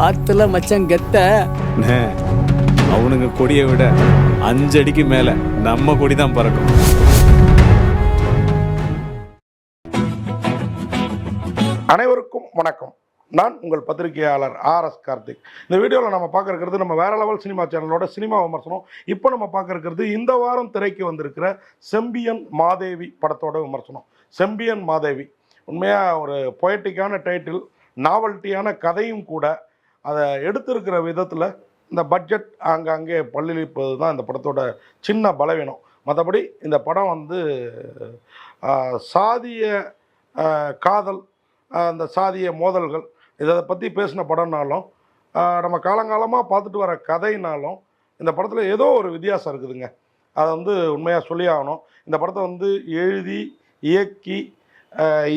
ஆத்துல மச்சான் கெத்த அவனுங்க கொடியை விட அஞ்சு அடிக்கு மேல நம்ம கொடி தான் பறக்கும். அனைவருக்கும் வணக்கம். நான் உங்கள் பத்திரிகையாளர் ஆர் எஸ் கார்த்திக். இந்த வீடியோவில் நம்ம பார்க்க இருக்கிறது நம்ம வேற லெவல் சினிமா சேனலோட சினிமா விமர்சனம். இப்போ நம்ம பார்க்க இருக்கிறது இந்த வாரம் திரைக்கு வந்திருக்கிற செம்பியன் மாதேவி படத்தோட விமர்சனம். செம்பியன் மாதேவி. உண்மையாக ஒரு பொயட்டிக்கான டைட்டில் நாவல்ட்டியான கதையும் கூட அதை எடுத்திருக்கிற விதத்தில் இந்த பட்ஜெட் அங்கங்கே பல்லிழிப்பது தான் இந்த படத்தோட சின்ன பலவீனம். மற்றபடி இந்த படம் வந்து சாதிய காதல் அந்த சாதிய மோதல்கள் இதை பற்றி பேசின படம்னாலும் நம்ம காலங்காலமாக பார்த்துட்டு வர கதைனாலும் இந்த படத்தில் ஏதோ ஒரு வித்தியாசம் இருக்குதுங்க. அதை வந்து உண்மையாக சொல்லி ஆகணும். இந்த படத்தை வந்து எழுதி இயக்கி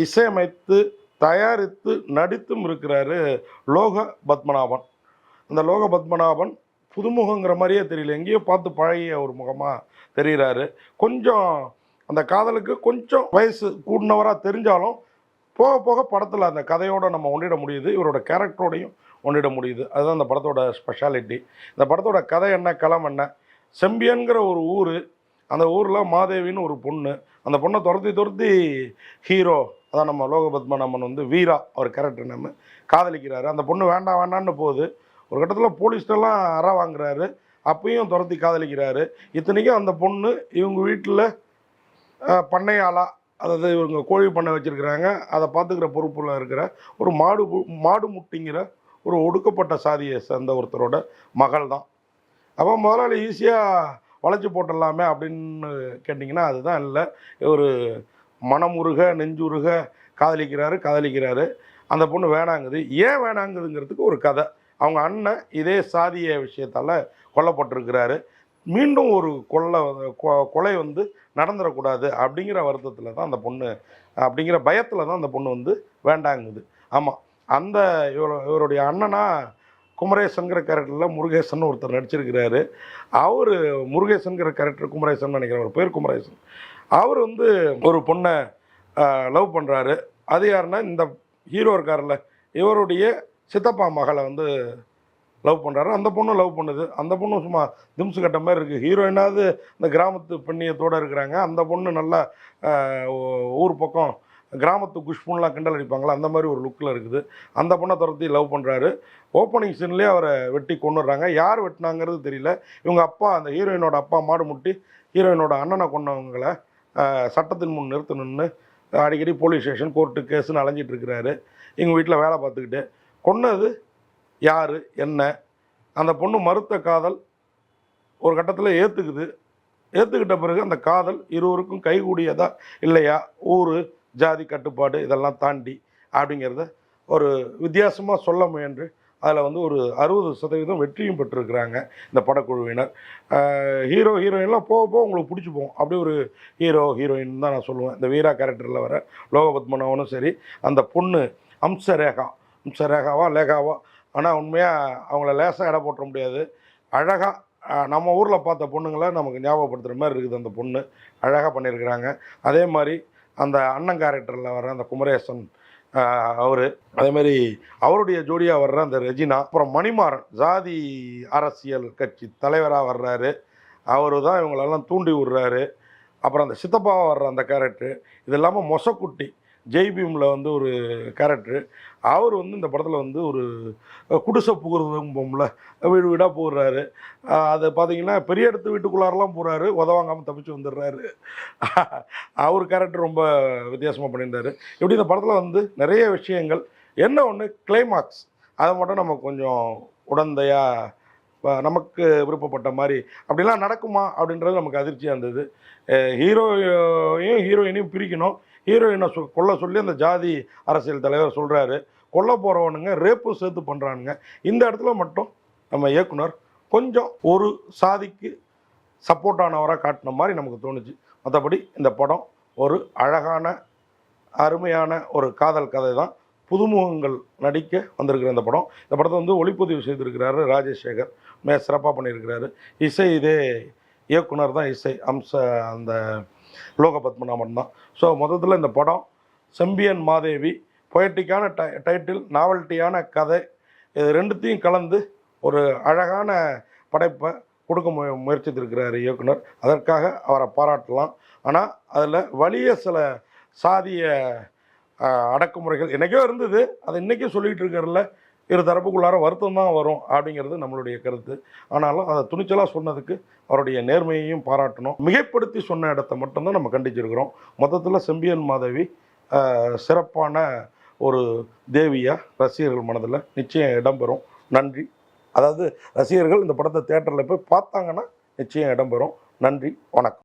இசையமைத்து தயாரித்து நடித்தும் இருக்கிறாரு லோக பத்மநாபன். இந்த லோக பத்மநாபன் புதுமுகங்கிற மாதிரியே தெரியல. எங்கேயோ பார்த்து பழகிய ஒரு முகமாக தெரிகிறாரு. கொஞ்சம் அந்த காதலுக்கு கொஞ்சம் வயசு கூடினவராக தெரிஞ்சாலும் போக போக படத்தில் அந்த கதையோடு நம்ம ஒன்றிட முடியுது. இவரோட கேரக்டரோடையும் ஒன்றிட முடியுது. அதுதான் அந்த படத்தோட ஸ்பெஷாலிட்டி. இந்த படத்தோட கதை என்ன களம் என்ன? செம்பியன்கிற ஒரு ஊர் அந்த ஊரில் மாதேவின்னு ஒரு பொண்ணு அந்த பொண்ணை துரத்தி துரத்தி ஹீரோ அதான் நம்ம லோகபத்மநாமன் வந்து வீரா அவர் கேரக்டர் நம்ம. காதலிக்கிறாரு. அந்த பொண்ணு வேண்டாம் வேண்டான்னு போகுது. ஒரு கட்டத்தில் போலீஸ்டெல்லாம் அற வாங்குறாரு. அப்பயும் துரத்தி காதலிக்கிறாரு. இத்தனைக்கும் அந்த பொண்ணு இவங்க வீட்டில் பண்ணையாளா அதாவது இவங்க கோழி பண்ணை வச்சுருக்கிறாங்க. அதை பார்த்துக்கிற பொறுப்பில் இருக்கிற ஒரு மாடு மாடு முட்டிங்கிற ஒரு ஒடுக்கப்பட்ட சாதியை சேர்ந்த ஒருத்தரோட மகள் தான். அப்போ முதலாளி ஈஸியாக வளைச்சி போட்டுடலாமே அப்படின்னு கேட்டிங்கன்னா அதுதான் இல்லை. ஒரு மனமுருக நெஞ்சுருக காதலிக்கிறாரு காதலிக்கிறாரு. அந்த பொண்ணு வேணாங்குது. ஏன் வேணாங்குதுங்கிறதுக்கு ஒரு கதை. அவங்க அண்ணன் இதே சாதிய விஷயத்தால் கொல்லப்பட்டிருக்கிறாரு. மீண்டும் ஒரு கொள்ளை கொ- கொலை வந்து நடந்துடக்கூடாது அப்படிங்கிற வருத்தத்தில் தான் அந்த பொண்ணு அப்படிங்கிற பயத்தில் தான் அந்த பொண்ணு வந்து வேண்டாங்குது. ஆமாம் அந்த இவரோ இவருடைய அண்ணனா குமரேசன்கிற கேரக்டரில் முருகேசன் ஒருத்தர் நடிச்சிருக்கிறாரு. அவர் முருகேசன்கிற கேரக்டர் குமரேசன் நினைக்கிறேன். ஒரு பேர் குமரேசன். அவர் வந்து ஒரு பொண்ணை லவ் பண்ணுறாரு அது யாருன்னா இந்த ஹீரோ இருக்கார்ல இவருடைய சித்தப்பா மகளை வந்து லவ் பண்ணுறாரு அந்த பொண்ணும் லவ் பண்ணுது. அந்த பொண்ணும் சும்மா திம்சு கட்ட மாதிரி இருக்குது ஹீரோயினாவது இந்த கிராமத்து பெண்ணியத்தோடு இருக்கிறாங்க. அந்த பொண்ணு நல்லா ஊர் பக்கம் கிராமத்து குஷ்புன்லாம் கிண்டல் அடிப்பாங்களா? அந்த மாதிரி ஒரு லுக்கில் இருக்குது. அந்த பொண்ணை துரத்தி லவ் பண்ணுறாரு ஓப்பனிங் சீன்லேயே அவரை வெட்டி கொண்டுடுறாங்க யார் வெட்டினாங்கிறது தெரியல. இவங்க அப்பா அந்த ஹீரோயினோட அப்பா மாடு முட்டி ஹீரோயினோட அண்ணனை கொண்டவங்களை சட்டத்தின் முன் நிறுத்தணும்னு அடிக்கடி போலீஸ் ஸ்டேஷன் கோர்ட்டு கேஸுன்னு அலைஞ்சிட்டு இருக்கிறாரு. எங்கள் வீட்டில் வேலை பார்த்துக்கிட்டு. கொன்னது யார்? என்ன? அந்த பொண்ணு மறுத்த காதல் ஒரு கட்டத்தில் ஏற்றுக்குது ஏற்றுக்கிட்ட பிறகு அந்த காதல் இருவருக்கும் கைகூடியதா இல்லையா? ஊர் ஜாதி கட்டுப்பாடு இதெல்லாம் தாண்டி அப்படிங்கிறத ஒரு வித்தியாசமாக சொல்ல முயன்று அதில் வந்து ஒரு அறுபது சதவீதம் வெற்றியும் பெற்றிருக்கிறாங்க இந்த படக்குழுவினர். ஹீரோ ஹீரோயின்லாம் போக போக உங்களுக்கு பிடிச்சி போகும் அப்படி ஒரு ஹீரோ ஹீரோயின் தான் நான் சொல்லுவேன். இந்த வீரா கேரக்டரில் வர லோகபத்மனவனும் சரி அந்த பொண்ணு அம்சரேகா அம்சரேகாவா லேகாவா? ஆனால் உண்மையாக அவங்கள லேசாக எடை போட்டுற முடியாது. அழகாக நம்ம ஊரில் பார்த்த பொண்ணுங்களை நமக்கு ஞாபகப்படுத்துகிற மாதிரி இருக்குது அந்த பொண்ணு. அழகாக பண்ணியிருக்கிறாங்க. அதே மாதிரி அந்த அண்ணன் கேரக்டரில் வர அந்த குமரேசன் அவர். அதே மாதிரி அவருடைய ஜோடியாக வர்ற அந்த ரெஜினா அப்புறம் மணிமாறன் ஜாதி அரசியல் கட்சி தலைவராக வர்றாரு. அவர் தான் இவங்களெல்லாம் தூண்டி விடுறாரு. அப்புறம் அந்த சித்தப்பாவாக வர்ற அந்த கேரக்டர் இது இல்லாமல் மொசக்குட்டி ஜெய்பீமில் வந்து ஒரு கேரக்டர். அவர் வந்து இந்த படத்தில் வந்து ஒரு குடிசை புகுறதும்போம்ல வீடு வீடாக போடுறாரு அதை பார்த்தீங்கன்னா பெரிய இடத்து வீட்டுக்குள்ளாரெலாம் போகிறாரு உதவாங்காமல் தப்பிச்சு வந்துடுறாரு. அவர் கேரக்டர் ரொம்ப வித்தியாசமாக பண்ணியிருந்தாரு. இப்படி இந்த படத்தில் வந்து நிறைய விஷயங்கள். என்ன ஒன்று கிளைமாக்ஸ் அதை மட்டும் நம்ம கொஞ்சம் உடந்தையாக நமக்கு விருப்பப்பட்ட மாதிரி அப்படிலாம் நடக்குமா அப்படின்றது நமக்கு அதிர்ச்சியாக இருந்தது. ஹீரோயையும் ஹீரோயினையும் பிரிக்கணும். ஹீரோயினை சொ கொல்ல சொல்லி அந்த ஜாதி அரசியல் தலைவர் சொல்கிறாரு கொல்ல போகிறவனுங்க ரேப்பு சேர்த்து பண்ணுறானுங்க இந்த இடத்துல மட்டும் நம்ம இயக்குனர் கொஞ்சம் ஒரு சாதிக்கு சப்போர்ட்டானவராக காட்டின மாதிரி நமக்கு தோணுச்சு. மற்றபடி இந்த படம் ஒரு அழகான அருமையான ஒரு காதல் கதை தான் புதுமுகங்கள் நடிக்க வந்திருக்கிற இந்த படம். இந்த படத்தை வந்து ஒளிப்பதிவு செய்திருக்கிறாரு ராஜசேகர். மிக சிறப்பாக பண்ணியிருக்கிறாரு. இசை இதே இயக்குனர் தான் இசை. அம்ச அந்த லோக பத்மநாபன் தான். ஸோ மொத்தத்தில் இந்த படம் செம்பியன் மாதேவி பொயட்டிக்கான டை டைட்டில் நாவல்ட்டியான கதை. இது ரெண்டுத்தையும் கலந்து ஒரு அழகான படைப்பை கொடுக்க மு முயற்சித்திருக்கிறார் இயக்குனர். அதற்காக அவரை பாராட்டலாம். ஆனால் அதில் வலிய சில சாதிய அடக்குமுறைகள். என்றைக்கோ இருந்தது. அதை இன்றைக்கும் சொல்லிகிட்டு இருக்கிறதுல இரு தரப்புக்குள்ளார வருத்தம் தான் வரும் அப்படிங்கிறது நம்மளுடைய கருத்து. ஆனாலும் அதை துணிச்சலாக சொன்னதுக்கு அவருடைய நேர்மையையும் பாராட்டணும். மிகைப்படுத்தி சொன்ன இடத்த மட்டும்தான் நம்ம கண்டிச்சிருக்கிறோம். மொத்தத்தில் செம்பியன் மாதவி சிறப்பான ஒரு தேவியாக ரசிகர்கள் மனதில் நிச்சயம் இடம்பெறும். நன்றி. அதாவது ரசிகர்கள் இந்த படத்தை தேட்டரில் போய் பார்த்தாங்கன்னா நிச்சயம் இடம்பெறும். நன்றி. வணக்கம்.